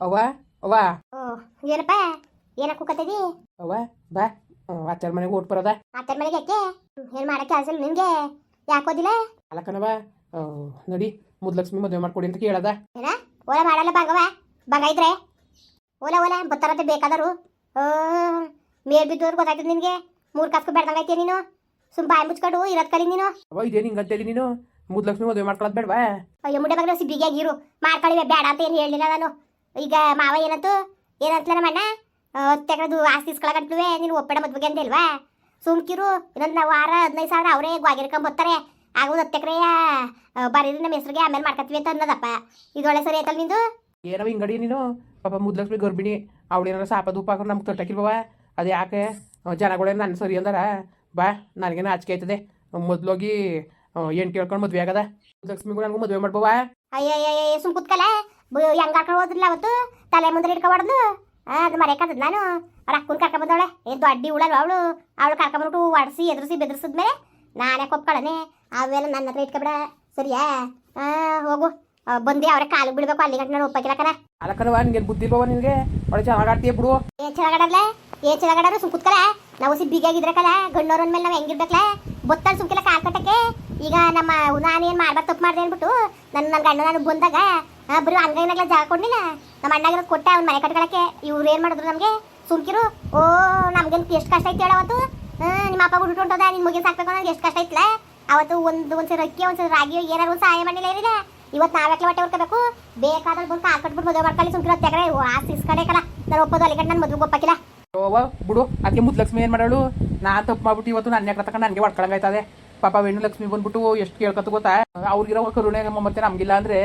ಅವ್ವ ಅವ್ವ. ಓ ಏನಪ್ಪ? ಏನಕ್ಕೆ ಕೂಕತ್ತಿದಿ ಅವ್ವ ಬಾ. ಅತ್ತರ ಮನೆಗೆ ಓಟ್ ಬರೋದ. ಆತರ ಮನೆಗೆ ಯಾಕೆ? ಏನು ಮಾಡಕ್ಕೆ ಇಲ್ಲ ನಿನ್ಗೆ ಯಾಕೋದಿಲ್ಲ ಅಲ್ಲಕ್ಕನವ ನಡಿ ಮುದ್ಲಕ್ಷ್ಮಿ ಮದುವೆ ಮಾಡ್ಕೊಡಿ ಅಂತ ಕೇಳದ. ಏನ? ಓಲ ಮಾಡಲ್ಲ ಬಂಗವ ಬಂಗ ಇದ್ರೆ? ಓಲ ಓಲ ಬತ್ತಾರಂತೆ ಬೇಕಾದರು ಮೇಲ್ ಬಿದ್ದವ್ರು ಗೊತ್ತಾಯ್ತದ ನಿನ್ಗೆ? ಮೂರ್ ಕಾಸ್ಕು ಬೆಳ್ದಂಗೈತಿ ನೀನು? ಸುಮ್ ಬಾಯಿ ಮುಚ್ಕೊಂಡು ಇರೋದ್ ಕಲಿ ನೀನು? ಅವ ಇದೇ ನಿಂಗೆ ಅಂತೇಳಿ ನೀನು? ಮುದ್ಲಕ್ಷ್ಮಿ ಮದುವೆ ಮಾಡ್ಕೊಳದ್ ಬೇಡವಾ? ಅಯ್ಯೋ ಮುಡ್ಡೆ ಬಗ್ಗೆ ಸಿಬ್ಬಿಗೆ ಆಗಿರು. ಮಾಡ್ಕೊಳ್ಳಿ ಬೇಡ ಅಂತ ಏನು ಹೇಳಿಲ್ಲ ನಾನು. ಈಗ ಮಾವ ಏನಂತು? ಏನಂತಲ ಮಣ್ಣ ತೆಗೆದು ಆಸ್ತಿ ಇಸ್ಕೊಳಕಂಟ್ಲುವೆ ನೀನು ಒಪ್ಪಡ ಮದ್ವೆಗೆ ಅಂತ ಇಲ್ವಾ ಸುಮ್ಕಿರು ಇನ್ನೊಂದು ನಾವು ವಾರ ಹದಿನೈದು ಸಾವಿರ ಅವರೇ ಗ್ವಾಗಿರ್ಕೊಂಡ್ ಬರ್ತಾರೆ. ಆಗೋದು ಹತ್ತು ಬರೀ ಬರೀರಿ ನಮ್ಮ ಹೆಸ್ರಿಗೆ ಆಮೇಲೆ ಮಾಡ್ಕತ್ತೀವಿ ಅಂತ ಅನ್ನೋದಪ್ಪ. ಇದೊಳ್ಳೆ ಸರಿ ಐತಲ್ಲ ನಿಂದು? ಏನೋ ಹಿಂಗಡಿ ನೀನು? ಪಾಪ ಮುದ್ಲಕ್ಷ್ಮಿ ಗರ್ಭಿಣಿ ಅವಳೇನಾರ ಸಾಪ ದೂಪ ಹಾಕೊಂಡು ನಮ್ಗೆ ತೊಟ್ಟಕಿಲ್ವವ ಅದು ಯಾಕೆ? ಜನಗಳೇ ನನ್ನ ಸರಿ ಅಂದಾರ. ಬಾ ನನಗೇನು ಆಚಿಕೆ ಆಯ್ತದೆ. ಮೊದ್ಲೋಗಿ ಎಂಟು ಹೇಳ್ಕೊಂಡು ಮದುವೆ ಆಗದ. ಮುದ್ಲಕ್ಷ್ಮಿಗೂ ನನಗೂ ಮದುವೆ ಮಾಡ್ಬೋವಾ? ಅಯ್ಯಯ್ಯ ಸುಮ್ ಕುತ್ಕಲ ಹೆಂಗ್ ಕರ್ಕೊಂಡು ಹೋದ್ರಲ್ಲ ಅವತ್ತು? ತಲೆ ಮುಂದೆ ಇಟ್ಕೊಬಾರ್ದು ಅದು ಮರೆಯಕ್ಕದ ನಾನು. ಅವ್ರ ಅಕ್ಕನ ಕರ್ಕೊಂಡ್ ಬಂದವಳೆ. ಏನ್ ದೊಡ್ಡಿ ಉಳಲ್ಲ ಅವಳು? ಅವಳು ಕರ್ಕೊಂಬಿಟ್ಟು ಒಡ್ಸಿ ಎದುರಿಸಿ ಬೆದರ್ಸಿದ್ಮೇಲೆ ನಾನೇ ಕೊಪ್ಕೊಳ್ಳನೆ ಅವೆಲ್ಲ ನನ್ನ ಹತ್ರ ಇಟ್ಕೊಬಿಡ. ಸರಿಯಾ? ಆ, ಹೋಗು. ಬಂದಿ ಅವ್ರ ಕಾಲಿಗೆ ಬಿಡ್ಬೇಕು ಅಲ್ಲಿ ಗಂಟೆ ನಾನು ಒಪ್ಪಕ್ಕಿಲ್ಲ ಅಲ್ಲಕ್ಕನವ ನಿನ್ಗೇನು ಬುದ್ಧಿ ಇಲ್ವವ ನಿನಗೆ? ಒಳ್ಳೆ ಚೆನ್ನಾಗಿ ಆಡ್ತೀಯ ಬಿಡು. ಏನ್ ಚೆನ್ನಾಗಡಲ್ಲ ಏನ್ ಚೆನ್ನಾಗಡಾರು ಸುಮ್ ಕುತ್ಕಲ. ನಾವು ಸಿ ಬಿಗಿಯಾಗಿದ್ರಕಲ್ಲ ಗಂಡೋರ ಮೇಲೆ ನಾವು ಹೆಂಗಿರ್ಬೇಕಲ್ಲ ಬೊತ್ತಲ್ ಸುಮ್ಕಿಲ್ಲ ಕಾಲ್ ಕಟ್ಟಕ್ಕೆ. ಈಗ ನಮ್ಮ ನಾನು ಮಾಡ್ಬಾರ್ದು, ತಪ್ಪು ಮಾಡ್ದೆ ಅಂದ್ಬಿಟ್ಟು ನನ್ನ ನನ್ನ ಗಂಡ ನಾನು ಬಂದಾಗ ಬರಿ ಅಂಗೈನಾಗ್ಲ ಜಾಗ ಕೊಡ್ಲಿಲ್ಲ. ನಮ್ಮ ಅಣ್ಣಗಿರೋದು ಕೊಟ್ಟೆ ಅವ್ನ ಮನೆ ಕಟ್ಕೊಳಕ್ಕೆ. ಇವ್ರು ಏನು ಮಾಡಿದ್ರು ನಮಗೆ? ಸುಮ್ಕಿರು. ಓ, ನಮ್ಗೇನು ಎಷ್ಟು ಕಷ್ಟ ಐತಿ ಹೇಳವತ್ತು ನಿಮ್ಮ ಅಪ್ಪ ಬಿಟ್ಟು ಹೊಂಟೋದ? ನಿನ್ನ ಮುಗಿನ ಸಾಕ್ಬೇಕು ನನಗೆ ಎಷ್ಟು ಕಷ್ಟ ಐತಿಲ್ಲ ಅವತ್ತು ಒಂದು ಒಂದ್ಸರಿ ಅಕ್ಕಿ ಒಂದ್ಸರಿ ರಾಗಿ ಏನಾರು ಸಹಾಯ ಮಾಡಿಲ್ಲ ಏನಿಲ್ಲ ಇವತ್ತು ನಾವ್ಯಾಕ್ಲೆ ಹೊಟ್ಟೆ ಹೊರ್ಕೋಬೇಕು? ಬೇಕಾದ್ರೆ ಬಂದು ಕಾಲ್ ಕಟ್ಬಿಟ್ಟು ಮದುವೆ ಮಾಡ್ಕೊಳ್ಳಿ ಸುಮ್ಕಿರೋ ತೆಗ್ರೆ ಆಸ್ತಿ ಇಸ್ಕಡೆಕಲ್ಲ ನಾನು ಒಪ್ಪೋದು ಅಲ್ಲಿ ಗಂಡ ನನ್ನ ಮದುವೆ ಒಪ್ಪಕ್ಕಿಲ್ಲ ಓವ ಬಿಡು. ಅದಕ್ಕೆ ಮುದ್ಲಕ್ಷ್ಮಿ ಏನು ಮಾಡಾಳು ನಾನು ತಪ್ಪು ಮಾಡ್ಬಿಟ್ಟು ಇವತ್ತು ನನ್ನ ಯಾಕೆ ತಗೊಂಡು ನನಗೆ ಹೊಡ್ಕೊಳಂಗಾಯ್ತದೆ ಪಾಪ ವೇಣು ಲಕ್ಷ್ಮಿ ಬಂದ್ಬಿಟ್ಟು ಎಷ್ಟು ಕೇಳ್ಕೊತ ಗೊತ್ತಾ? ಅವ್ರಿಗಿರೋ ಕರುಣೆ ಮತ್ತೆ ನಮ್ಗಿಲ್ಲ ಅಂದ್ರೆ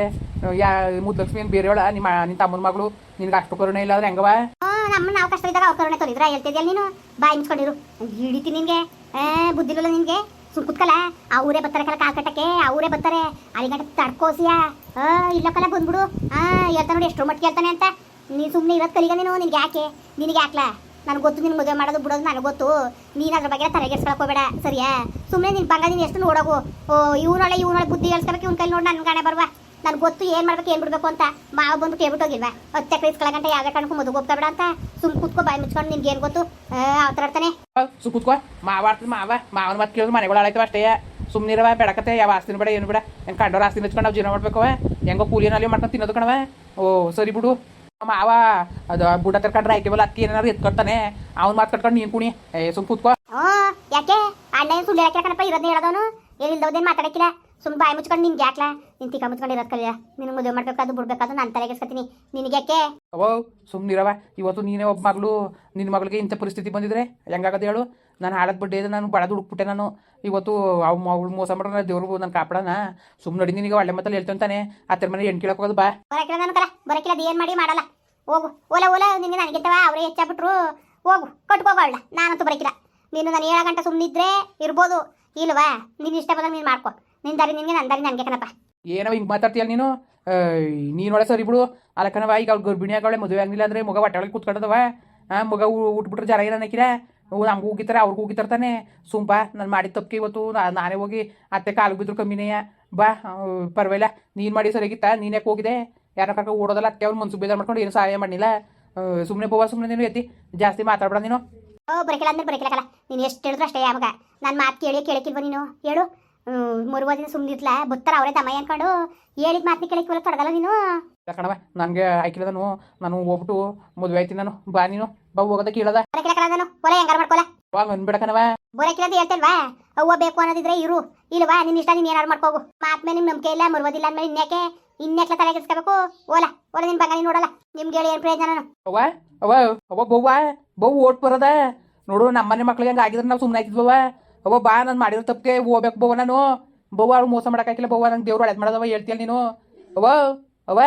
ಯಾ ಮುದ್ದಲಕ್ಷ್ಮಿ ಏನ್ ಬೇರೆ ನಿಮ್ಮ ನಿನ್ ತಮ್ಮನ ಮಗಳು ನಿನ್ಗೆ ಅಷ್ಟು ಕರುಣೆ ಇಲ್ಲ ಅಂದ್ರೆ ಹೆಂಗವ ಆ, ನಮ್ಮ ನಾವು ಕಷ್ಟ ಇದ್ದಾಗ ಅವ್ರ ಕರುಣೆ ತೋರಿದ್ರ ಹೇಳ್ತಿದ್ಯಲ್ಲ ನೀನು? ಬಾಯಿ ಮುಚ್ಕೊಂಡಿರು. ಹಿಡಿತೀನಿ ನಿನ್ಗೆ. ಏ ಬುದ್ಧಿಲ್ಲ ನಿನ್ಗೆ? ಸುಮ್ ಕುತ್ಕಲ್ಲ. ಅವರೇ ಬರ್ತಾರೆ ಕಲ ಕಾಲ್ ಕಟ್ಟಕ್ಕೆ ಅವರೇ ಬರ್ತಾರೆ. ಅಲ್ಲಿಗಂಟ ತಡ್ಕೋಸಿಯ. ಆ ಇಲ್ಲ ಕಲ ಬಂದ್ಬಿಡು. ಆ ಹೇಳ್ತಾನೆ ನೋಡಿ ಎಷ್ಟೋ ಮಟ್ಟಿಗೆ ಹೇಳ್ತಾನೆ ಅಂತ. ನೀನು ಸುಮ್ಮನೆ ಇರೋದು ಕಲಿಗ ನೀನು. ನಿನ್ಗೆ ಯಾಕೆ? ನಿನಗೆ ಯಾಕ್ಲಾ? ನನಗೆ ಗೊತ್ತು ನಿನ್ ಮದುವೆ ಮಾಡೋದು, ಬಿಡೋದು ನನಗೆ ಗೊತ್ತು. ನೀನು ಅದ್ರ ಬಗ್ಗೆ ತಲೆಗೆಡ್ಸ್ಕೊಳಕ್ ಹೋಗಬೇಡ, ಸರಿಯಾ? ಸುಮ್ಮನೆ ನಿನ್ ಬಂಗ ನೀನು ಎಷ್ಟು ನೋಡೋಗು ಓ ಇವ್ನೊಳೆ ಇವ್ನೊಳೆ ಬುದ್ಧಿ ಹೇಳ್ಸ್ಕೊಬೇಕು, ಇವ್ನ ಕೈ ನೋಡಿ ನನ್ನ ಗಾಣೆ ಬರುವ. ನನಗೆ ಗೊತ್ತು ಏನು ಮಾಡ್ಬೇಕು, ಏನು ಬಿಡ್ಬೇಕು ಅಂತ. ಮಾವ ಬಂದು ಕೇಳ್ಬಿಟ್ಟು ಹೋಗಿಲ್ವಾ? ಹತ್ತೆ ಗಂಟೆ ಯಾವ್ದೇ ಕಾರಣಕ್ಕೂ ಮದುವೆ ಹೋಗ್ತಾ ಅಂತ. ಸುಮ್ ಕುತ್ಕೋ, ಬಾಯಿ ಮುಚ್ಕೊಂಡು, ನಿನ್ಗೆ ಏನು ಗೊತ್ತು? ಆತಾಡ್ತಾನೆ ಕೂತ್ಕೋ. ಮಾವ ಆಡ್ತದೆ ಮಾವ. ಮಾವನ ಮತ್ತೆ ಕೇಳಿದ್ರು ಮನೆಗಳು ಆಳೈತೆ ಅಷ್ಟೇ. ಸುಮ್ಮನಿರವ ಬೆಳಕತ್ತೆ ಯಾವ ಆಸ್ತಿನ ಬೇಡ, ಏನು ಬೇಡ. ಹೆಂಗೆ ಕಂಡೋರ ಆಸ್ತಿನ ಹಚ್ಕೊಂಡು ನಾವು ಜೀವನ ಮಾಡ್ಬೇಕವ ಹೆಂಗೋ ಕೂಲಿನಲ್ಲಿ ಮಾಡ್ಕೊಂಡು ತಿನ್ನೋದು ಕಣವ ಓ, ಸರಿ ಬಿಡು. ಮಾವ ಅದು ಬುಡ ತರ್ಕೊಂಡ್ರೆ ಆಯ್ಕೆವಲ್ಲ ಅತ್ತಿ ಏನಾರು ಎತ್ಕೊಡ್ತಾನೆ. ಅವ್ನು ಮಾತು ಕಟ್ಕೊಂಡು ನೀನು ಕುಣಿ. ಏ ಸುಮ್ ಕೂತ್ಕೋ. ಹ್ಞೂ ಯಾಕೆ? ಅಣ್ಣ ಸುಳ್ಳು ಹೇಳಕ್ಕೆ ಕಣಪ್ಪ ಇರೋದನ್ನ ಹೇಳೋದವನು ಏನಿಲ್ದವ್ದೇನು ಮಾತಾಡಕ್ಕಿಲ್ಲ? ಸುಮ್ ಬಾಯಿ ಮುಚ್ಕೊಂಡು ನಿನ್ಗೆ ಯಾಕ್ಲಾ? ನಿನ್ ತಿಕ್ಕ ಮುಚ್ಕೊಂಡು ಇರೋದ್ ಕಲಿಯ? ನಿನ್ ಮದುವೆ ಮಾಡ್ಬೇಕಾದು ಬಿಡ್ಬೇಕಾದು ನಾನು ತಲೆಗೆಸ್ಕೊತೀನಿ ನಿನಗೆ ಯಾಕೆ? ಅವೋ ಸುಮ್ಮನಿರವ ಇವತ್ತು ನೀನೇ ಒಬ್ಬ ಮಗಳು. ನಿನ್ನ ಮಗಳಿಗೆ ಇಂಥ ಪರಿಸ್ಥಿತಿ ಬಂದಿದ್ರೆ ಹೆಂಗಾಗದು ಹೇಳು? ನಾನು ಬಡ್ಡೆ ಇದೆ ನಾನು ಬಡ ದುಡುಕ್ಬಿಟ್ಟೆ ನಾನು. ಇವತ್ತು ಅವ್ ಮಗಳು ಮೋಸ ಮಾಡೋಣ ದೇವ್ರು ನಾನು ಕಾಪಾಡೋಣ. ಸುಮ್ಮನೆ ನಡಿ ನಿನಗೆ ಒಳ್ಳೆ ಮತ್ತಲ್ಲಿ ಹೇಳ್ತಂತಾನೆ ಅತ್ತರ ಮನೆ ಎಂಟು ಕೇಳಕ್ಕೆ ಹೋಗೋದು ಬಾ. ಬರಕಿಲ್ಲ ನಾನು ಕಲ ಬರಕಿಲ್ಲ ಅದು ಏನು ಮಾಡಿ ಮಾಡಲ್ಲ. ಹೋಗು ಓಲ ಓಲ ನಿನ್ಗೆ ನನಗೆತ್ತವ ಅವರೇ ಹೆಚ್ಚಾಗ್ಬಿಟ್ರು ಹೋಗು ಕಟ್ಕೋಬಾಳ ನಾನಂತೂ ಬರಕಿಲ್ಲ. ನೀನು ನಾನು ಏಳು ಗಂಟೆ ಸುಮ್ಮನಿದ್ರೆ ಇರ್ಬೋದು. ಇಲ್ವಾ? ನೀನು ಇಷ್ಟ ಬಂದಾಗ ನೀನು ಮಾಡ್ಕೊ. ನಿನ್ನ ದಾರಿ ನಿನಗೆ ನನ್ನ ದಾರಿ ನನಗೆ ಕಣಪ್ಪ. ಏನೋ ಹಿಂಗೆ ಮಾತಾಡ್ತೀಯಲ್ಲ ನೀನು? ನೀನೊಳೆ ಸರಿ ಬಿಡು. ಅಲ್ಲಕ್ಕನವ ಈಗ ಅವ್ಳು ಗರ್ಭಿಣಿ ಆಗವಳೆ ಮದುವೆ ಆಗಲಿಲ್ಲ ಅಂದರೆ ಮಗ ಒಟ್ಟೊಳಗೆ ಕೂತ್ಕೊಂಡದವ. ಹಾಂ ಮಗ ಉಟ್ಬಿಟ್ರೆ ಜರ ಏನೋ ಹಾಕಿರ ನಮ್ಗೆ ಹೋಗಿತಾರೆ ಅವ್ರಿಗೂ ಉಗಿತಿರತಾನೆ ಸುಮ್ ಬಾ ನಾನು ಮಾಡಿದ ತಪ್ಪಿಗೆ ಇವತ್ತು ನಾನೇ ಹೋಗಿ ಅತ್ತೆ ಕಾಲು ಬಿದ್ರು ಕಮ್ಮಿನೇಯ. ಬಾ ಪರವಾಗಿಲ್ಲ, ನೀನು ಮಾಡಿ ಸರಿಯಾಗಿತ್ತ? ನೀನು ಯಾಕೆ ಹೋಗಿದೆ ಯಾರ ಕರ್ಕೊಂಡು ಓಡೋದಲ್ಲ, ಅತ್ತೆ ಅವ್ರು ಮನ್ಸು ಬೇಜಾರು ಮಾಡ್ಕೊಂಡು ಏನು ಸಹಾಯ ಮಾಡಿಲ್ಲ ಸುಮ್ಮನೆ ಬೋವಾ ಸುಮ್ಮನೆ ನೀನು ಎತ್ತಿ ಜಾಸ್ತಿ ಮಾತಾಡ್ಬೇಡ ನೀನು. ಓ, ಬರಕಿಲ್ಲ ಅಂದ್ರೆ ಬರಕಿಲ್ಲ ಕಲ. ನೀನು ಎಷ್ಟು ಹೇಳಿದ್ರು ಅಷ್ಟೇ ಯಾವಾಗ ನನ್ನ ಮಾತು ಕೇಳಿ ಕೇಳಕ್ಕಿಲ್ವ ನೀನು? ಹೇಳು. ಮೂರು ದಿನ ಸುಮ್ಮನಿರ್ಲ ಬತ್ತಾರ ಅವರೇ ತಮ್ಮ ಅನ್ಕೊಂಡು ಹೇಳಿದ ಮಾತನ್ನ ಕೇಳಕ್ಕಿಲ್ಲ ತೊಡಗಲ್ಲ ನೀನು? ಕಣವ ನನಗೆ ಆಯ್ಕಿಲ್ಲ ನಾನು ನಾನು ಹೋಗ್ಬಿಟ್ಟು ಮದುವೆ ಆಯ್ತೀನಿ ನಾನು. ಬಾ ನೀನು. ಬಾ ಹೋಗೋದ ಕೇಳದ. ನಾನು. ಹೊಲ ಹೆಂಗಾರ ಮಾಡ್ಕೊಲ್ಲ ಅವಾಗ ಅನ್ಬೇಡಕನವ ಬರಕಿಲ್ಲ ಅಂತ ಹೇಳ್ತೇಲ್ವಾ ಅವ್ವ ಬೇಕು ಅನ್ನೋದಿದ್ರೆ ಇರು. ಇಲ್ವಾ ನಿನ್ನ ಇಷ್ಟ ನೀನ್ ಏನಾರು ಮಾಡ್ಕೋಗು. ಮಾತ್ ಮೇಲೆ ನಿಮ್ ನಂಬಿಕೆ ಇಲ್ಲ ಮರುವುದಿಲ್ಲ ಅಂದ್ಮೇಲೆ ಇನ್ಯಾಕೆ? ಇನ್ಯಾಕ್ಲ ತಲೆ ಕೆಡ್ಸ್ಕೋಬೇಕು? ಓಲ ಓಲ ನಿನ್ ಬಂಗ ನೀನು ನೋಡಲ್ಲ. ನಿಮ್ಗೆ ಹೇಳಿ ಏನು ಪ್ರಯೋಜನ ನಾನು? ಅವ್ವ ಅವ್ವ ಅವ್ವ ಬವ್ವ ಓಟ್ ಬರೋದ? ನೋಡು ನಮ್ಮನೆ ಮಕ್ಳಿಗೆ ಹಂಗೆ ಆಗಿದ್ರೆ ನಾವು ಸುಮ್ಮನೆ ಆಯ್ತಿದ್ವವ ಅವ್ವ ಬಾ ನಾನು ಮಾಡಿರೋ ತಪ್ಪಿಗೆ ಹೋಗ್ಬೇಕು ಬವ್ವ ನಾನು. ಬವ್ವ ಅವ್ರು ಮೋಸ ಮಾಡೋಕ್ಕಾಗಿಲ್ಲ ಬವ್ವ ನಂಗೆ ದೇವ್ರು ಅಳೆದ್ ಮಾಡೋದವ ಹೇಳ್ತೀಯ ನೀನು. ಅವ್ವ ಅವ್ವ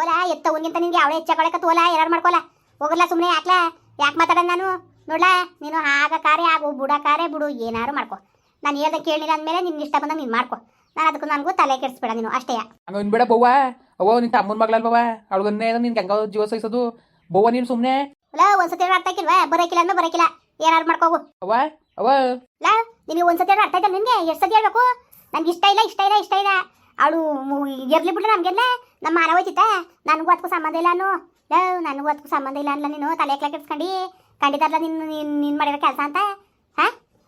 ಓಲ ಎತ್ತ ಒಂದಿಂತ ನಿನ್ಗೆ ಅವಳೆ ಹೆಚ್ಚಾಕೊಳಕ ತೋಲ ಏನಾರು ಮಾಡ್ಕೊಲ್ಲ ಹೋಗಲ್ಲ ಸುಮ್ಮನೆ ಯಾಕ್ಲ? ಯಾಕೆ ಮಾತಾಡೋದು ನಾನು? ನೋಡ್ಲ ನೀನು ಆಗ ಕಾರ್ಯ ಆಗು ಬುಡ ಕಾರ್ಯ ಬಿಡು ಏನಾರು ಮಾಡ್ಕೊ. ನಾನು ಹೇಳ್ದೆ ಕೇಳಿಲ್ಲ ಅಂದಮೇಲೆ ನಿನ್ನ ಇಷ್ಟ ಬಂದಾಗ ನೀನು ಮಾಡ್ಕೊ. ನಾನು ಅದಕ್ಕೂ ನನಗೂ ತಲೆ ಕೆಡಿಸ್ಬೇಡ ನೀನು ಅಷ್ಟೇ. ಹಂಗೆ ಅನ್ಬೇಡ ಬವ್ವ. ಅವ್ವ ನಿನ್ನ ತಮ್ಮನ ಮಗಳಲ್ಲ ಬವ್ವ. ಅವಳಗನ್ನೇ ನಿನ್ಗೆ ಹೆಂಗ ಜೀವ ಸಹಿಸೋದು. ಬವ್ವ ನೀನು ಸುಮ್ಮನೆ ಅಲ್ಲ ಒಂದ್ಸತಿ ಅರ್ಥ ಆಕಿಲ್ವಾ ಬರೋಕಿಲ್ಲ ಅಂದ್ರೆ ಬರೋಕಿಲ್ಲ. ಏನಾರು ಮಾಡ್ಕೋಗು. ಅವ್ವ. ಅವ್ವ ಲಾ, ನಿನಗೆ ಒಂದ್ಸತಿ ಅರ್ಥ ಆಯ್ತಲ್ಲ ನಿನ್ಗೆ ಎಷ್ಟು ಸತಿ ಹೇಳ್ಬೇಕು? ನನ್ಗೆ ಇಷ್ಟ ಇಲ್ಲ ಇಷ್ಟ ಇಲ್ಲ ಇಷ್ಟ ಇಲ್ಲ. ಅವಳು ಇರ್ಲಿ ಬಿಡ್ಲಿ ನಮ್ಗೆಲ್ಲ. ನಮ್ಮ ಮಾನ ಹೋಯ್ತಿತ್ತ? ನನಗೂ ಅದಕ್ಕೂ ಸಂಬಂಧ ಇಲ್ಲ ಅನ್ನು. ನನಗೂ ಅದಕ್ಕೂ ಸಂಬಂಧ ಇಲ್ಲ ಅನ್ಲ ನೀನು. ತಲೆ ಕೆಳಗೆ ಕೆಡ್ಸ್ಕೊಂಡು ಕಂಡಿದ್ದಾರಲ್ಲ ನಿನ್ನ ನೀನ್ ಮಾಡಿರೋ ಕೆಲಸ ಅಂತ? ಹಾ?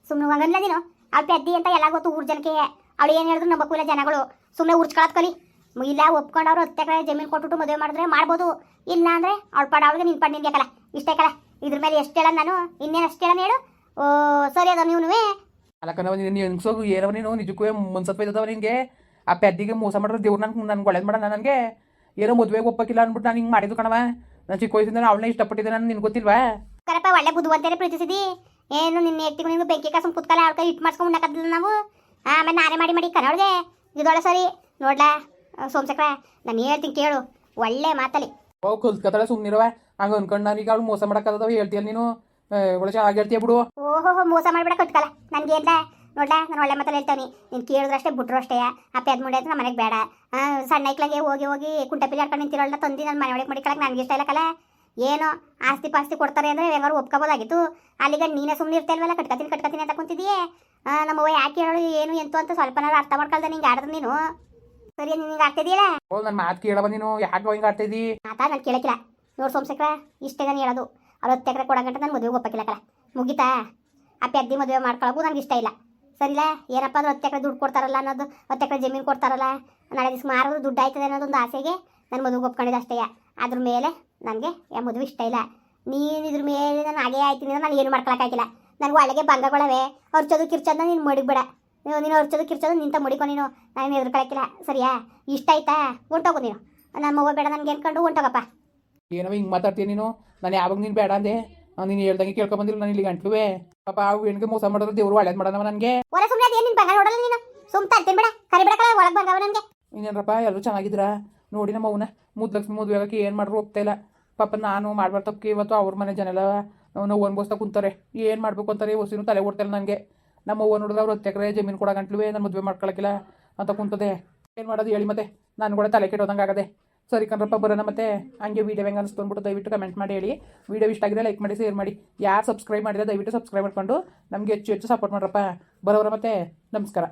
ಸುಮ್ಮನೆ ಹಂಗನ್ಲ ನೀನು. ಅವ್ಳು ಪೆದ್ದಿ ಅಂತ ಎಲ್ಲ ಗೊತ್ತು ಊರ್ ಜನಕ್ಕೆ. ಅವಳು ಏನು ಹೇಳಿದ್ರು ನಂಬಕ್ಕೂ ಇಲ್ಲ ಜನಗಳು. ಸುಮ್ಮನೆ ಉರ್ಚ್ಕೊಳತ್ ಕಲಿ. ಇಲ್ಲ, ಒಪ್ಕೊಂಡು ಅವ್ರು ಹತ್ತೆ ಕಡೆ ಜಮೀನು ಕೊಟ್ಬಿಟ್ಟು ಮದುವೆ ಮಾಡಿದ್ರೆ ಮಾಡ್ಬೋದು. ಇಲ್ಲ ಅಂದ್ರೆ ಅವ್ಳ ಪಡ ಅವಳಿಗೆ ನಿನ್ ಪಡ್ ನಿನ್ಗೆ ಕಲ. ಇಷ್ಟೇ ಕಲ. ಇದ್ರ ಮೇಲೆ ಎಷ್ಟು ಹೇಳ ನಾನು? ಇನ್ನೇನು ಅಷ್ಟು ಹೇಳ ಹೇಳು ಓ ಸರಿ ಅದ ನೀನು ಅಲ್ಲಕ್ಕನವ ನೀನು ಹೆಂಗ್ಸೋಗು ಏನವ ನೀನು ನಿಜಕ್ಕೂ ಮನ್ಸತ್ವ ಇದ್ದವ ನಿನಗೆ ಆ ಪೆದ್ದಿಗೆ ಮೋಸ ಮಾಡಿದ್ರೆ ದೇವ್ರು ನನ್ಗೆ ನನ್ಗೆ ಒಳ್ಳೇದು ಮಾಡೋಣ ನನಗೆ. ಏನೋ ಮದುವೆಗೆ ಒಪ್ಪಕ್ಕಿಲ್ಲ ಅಂದ್ಬಿಟ್ಟು ನಾನು ಹಿಂಗೆ ಮಾಡಿದ್ದು ಕಣವ ನಾನು ಚಿಕ್ಕ ವಯಸ್ಸಿಂದ ಅವಳನ್ನ ಇಷ್ಟಪಟ್ಟಿದ್ದೆ ನಾನು ನಿನ್ಗೆ ಗೊತ್ತಿಲ್ವಾ? ಕರಪ್ಪ ಒಳ್ಳೆ ಅಂತೇಳಿ ಪ್ರೀತಿಸಿದಿ? ಏನು ನಿನ್ನ ಎತ್ತಿಗೂ ನಿನ್ಗೆ ಬೆಂಕಿ ಕಾಸು ಕುತ್ಕಲ್ಲ ಆಳ್ಕ ಇಟ್ ಇಟ್ಟು ಮಾಡ್ಸ್ಕೊಂಡು ಉಣ್ಣಕತ್ತಿಲ್ಲ ನಾವು? ಆಮೇಲೆ ನಾನೇ ಮಾಡಿ ಮಾಡಿ ಕನ್ನೋಳ್ಗೆ ಇದೊಳೆ ಸರಿ. ನೋಡ್ಲಾ ಸೋಮಚಕ್ರ ನಾನು ಹೇಳ್ತೀನಿ ಕೇಳು. ಒಳ್ಳೆ ಮಾತಲ್ಲಿ. ಓ ಕಲ್ತ್ಕತ್ತಾಳೆ ಸುಮ್ಮನಿರುವ ಹಂಗೆ ಅನ್ಕೊಂಡು ನನಗೆ ಅವಳು ಮೋಸ ಮಾಡಕ್ಕತ್ತವ ಹೇಳ್ತೀಯಲ್ಲ ನೀನು? ಒಳ್ಳೆ ಆಗಿರ್ತೀಯ ಬಿಡು. ಓಹೋ ಮೋಸ ಮಾಡ್ಬಿಡ ಕಟ್ಕಲ್ಲ ನನಗೆ ಇಲ್ಲ ನೋಡ್ಲಾ ನಾನು ಒಳ್ಳೆ ಮಾತಲ್ಲಿ ಹೇಳ್ತಾನೆ ನೀನು ಕೇಳಿದ್ರು ಅಷ್ಟೇ ಬಿಟ್ರು ಅಷ್ಟೇ. ಅಪ್ಪ ಅದು ಮುಂಡೆ ನಮ್ಮ ಮನೆಗೆ ಬೇಡ. ಸಣ್ಣ ಐಕ್ಲಾಗೆ ಹೋಗಿ ಹೋಗಿ ಕುಂಟ ಪಿಲ್ ನಿಂತಿರೋಲ್ಲ ತಂದು ನನ್ನ ಮನೆ ಒಳಗೆ ಮಡಿಕೊಳಕ್ಕೆ ನನಗೆ ಇಷ್ಟ ಇಲ್ಲ ಕಲ. ಏನೋ ಆಸ್ತಿ ಪಾಸ್ತಿ ಕೊಡ್ತಾರೆ ಅಂದ್ರೆ ಹೆಂಗಾರು ಒಪ್ಕೋಬೋದಾಗಿತ್ತು. ಅಲ್ಲಿಗ ನೀನೇ ಸುಮ್ಮನೆ ಇರ್ತಾ ಕಟ್ಕತೀನಿ ಕಟ್ಕತೀನಿ ಅಂತ ಕುಂತಿದ್ದೀಯೇ. ನಮ್ಮವ್ವ ಯಾಕೆ ಹೇಳೋದು ಏನು ಎಂತು ಅಂತ ಸ್ವಲ್ಪನಾರು ಅರ್ಥ ಮಾಡ್ಕೊಳ್ದೆ ನಿಂಗೆ ಆಡಿದ್ರೆ ನೀನು. ಸರಿ ನಿನಗೆ ಆಗ್ತಿದೀಯಾ ಓ ನನ್ನ ಮಾತು ಕೇಳವ ನೀನು. ಯಾಕೆ ಹಿಂಗೆ ಆಡ್ತಾ ಇದ್ದೀ ಮಾತಾ ನಾನು ಕೇಳಕ್ಕಿಲ್ಲ ನೋಡು ಸೋಮಶೇಖರ ಇಷ್ಟೇ ನಾನು ಹೇಳೋದು. ಅವ್ರು ಹತ್ತು ಎಕರೆ ಕೊಡಂಗಂಟ ನಾನು ಮದುವೆ ಒಪ್ಪಕ್ಕಿಲ್ಲ ಕಲ ಮುಗಿತಾ? ಆ ಪೆದ್ದಿ ಮದುವೆ ಮಾಡ್ಕೊಳ್ಳೋಕು ನನಗೆ ಇಷ್ಟ ಇಲ್ಲ. ಸರಿಲ್ಲ ಏನಪ್ಪ ಅಂದ್ರೆ ಹತ್ತು ಎಕರೆ ದುಡ್ಡು ಕೊಡ್ತಾರಲ್ಲ ಅನ್ನೋದು, ಹತ್ತು ಎಕರೆ ಜಮೀನು ಕೊಡ್ತಾರಲ್ಲ, ನಾಳೆ ದಿವಸ ಮಾರೋದು ದುಡ್ಡು ಆಯ್ತದೆ ಅನ್ನೋದೊಂದು ಆಸೆಗೆ ನಾನು ಮದುವೆಗೆ ಒಪ್ಕೊಂಡಿದ್ದೆ ಅಷ್ಟೇ. ಅದ್ರ ಮೇಲೆ ನನಗೆ ಯಾ ಮದುವೆ ಇಷ್ಟ ಇಲ್ಲ. ನೀನು ಇದ್ರ ಮೇಲೆ ನಾನು ಹಾಗೆ ಆಯ್ತೀನಿ ಅಂದ್ರೆ ನಾನು ಏನು ಮಾಡ್ಕೊಳಕ್ಕಾಗಿಲ್ಲ. ನನಗೆ ಒಳಗೆ ಅವ್ರ ಚದು ಕಿರುಚೋದನ್ನ ನೀನು ಮಡಿಗ್ಬೇಡ ನೀವು ನೀನು ಚದು ಕಿರ್ಚೋದು ನಿಂತ ಮಡಿಕೊ ನೀನು. ನಾನು ಎದುರ್ಕೊಳಕ್ಕಿಲ್ಲ. ಸರಿಯಾ? ಇಷ್ಟ ಆಯ್ತಾ? ಹೊಂಟೋಗು ನೀನು. ನಮ್ಮ ಮಗ ಬೇಡ ನನಗೆ ಅನ್ಕೊಂಡು ಹೊಂಟೋಗಪ್ಪ. ಏನವ ಹಿಂಗೆ ಮಾತಾಡ್ತೀಯ ನೀನು? ನಾನು ಯಾವಾಗ ನೀನು ಬೇಡ ಅಂದೆ. ನೀನು ಹೇಳ್ದಂಗೆ ಕೇಳ್ಕೊ ಬಂದಿಲ್ಲ ನಾನು ಇಲ್ಲಿ ಗಂಟ್ಲುವೆ ಪಾಪ ಅವು ಹೆಣ್ಗೆ ಮೋಸ ಮಾಡಿದ್ರೆ ದೇವ್ರು ಒಳ್ಳೇದು ಮಾಡೋಣ ನನಗೆ. ಹೊರ ಸುಮ್ಮನೆ ಅದೇನು ನಿನ್ ಬಂಗ ನೋಡಲ್ಲ ನೀನು? ಸುಮ್ ತರ್ತೀನಿ ಬೇಡ ಕರಿ ಬಿಡಕಲ್ಲ ಒಳಗೆ ಬಂಗವ ನನಗೆ. ಇನ್ನೇನಪ್ಪ ಎಲ್ಲರೂ ಚೆನ್ನಾಗಿದ್ರ? ನೋಡಿ ನಮ್ಮ ಅವನ. ಮುದ್ಲಕ್ಷ್ಮಿ ಮದುವೆ ಆಗಕ್ಕೆ ಏನು ಮಾಡ್ರು ಹೋಗ್ತಾ ಇಲ್ಲ. ಪಾಪ ನಾನು ಮಾಡ್ಬಾರ್ದು ತಪ್ಪಿ ಇವತ್ತು ಅವ್ರ ಮನೆ ಜನ ಎಲ್ಲ ನಾವು ಅನ್ಬೋಸ್ತಾ ಕುಂತಾರೆ. ಏನು ಮಾಡ್ಬೇಕು ಅಂತಾರೆ ಹೊಸಿನೂ ತಲೆ ಓಡ್ತಾಯಿಲ್ಲ ನನಗೆ ನಮ್ಮ ಅವ್ವ ನೋಡಿದ್ರೆ ಅವ್ರು ಹತ್ತೆಕರೆ ಜಮೀನು ಕೊಡೋ ಗಂಟ್ಲುವೆ ನಾನು ಮದುವೆ ಮಾಡ್ಕೊಳಕ್ಕಿಲ್ಲ ಅಂತ ಕುಂತದೆ. ಏನು ಮಾಡೋದು ಹೇಳಿ ಮತ್ತೆ? ನಾನು ಕೂಡ ತಲೆ ಕೆಟ್ಟೋದಂಗೆ ಆಗದೆ. ಸರಿ ಕಣ್ರಪ್ಪ, ಬರೋಣ ಮತ್ತೆ. ಹಂಗೆ ವೀಡಿಯೋ ಹೆಂಗೆ ಅನಿಸ್ತು ಅಂದ್ಬಿಟ್ಟು ದಯವಿಟ್ಟು ಕಮೆಂಟ್ ಮಾಡಿ, ಹೇಳಿ. ವೀಡಿಯೋ ಇಷ್ಟ ಆಗಿದೆ ಲೈಕ್ ಮಾಡಿ ಶೇರ್ ಮಾಡಿ. ಯಾರು ಸಬ್ಸ್ಕ್ರೈಬ್ ಮಾಡಿದ್ರೆ ದಯವಿಟ್ಟು ಸಬ್ಸ್ಕ್ರೈಬ್ ಮಾಡ್ಕೊಂಡು ನಮಗೆ ಹೆಚ್ಚು ಹೆಚ್ಚು ಸಪೋರ್ಟ್ ಮಾಡ್ರಪ್ಪ. ಬರೋರ ಮತ್ತೆ, ನಮಸ್ಕಾರ.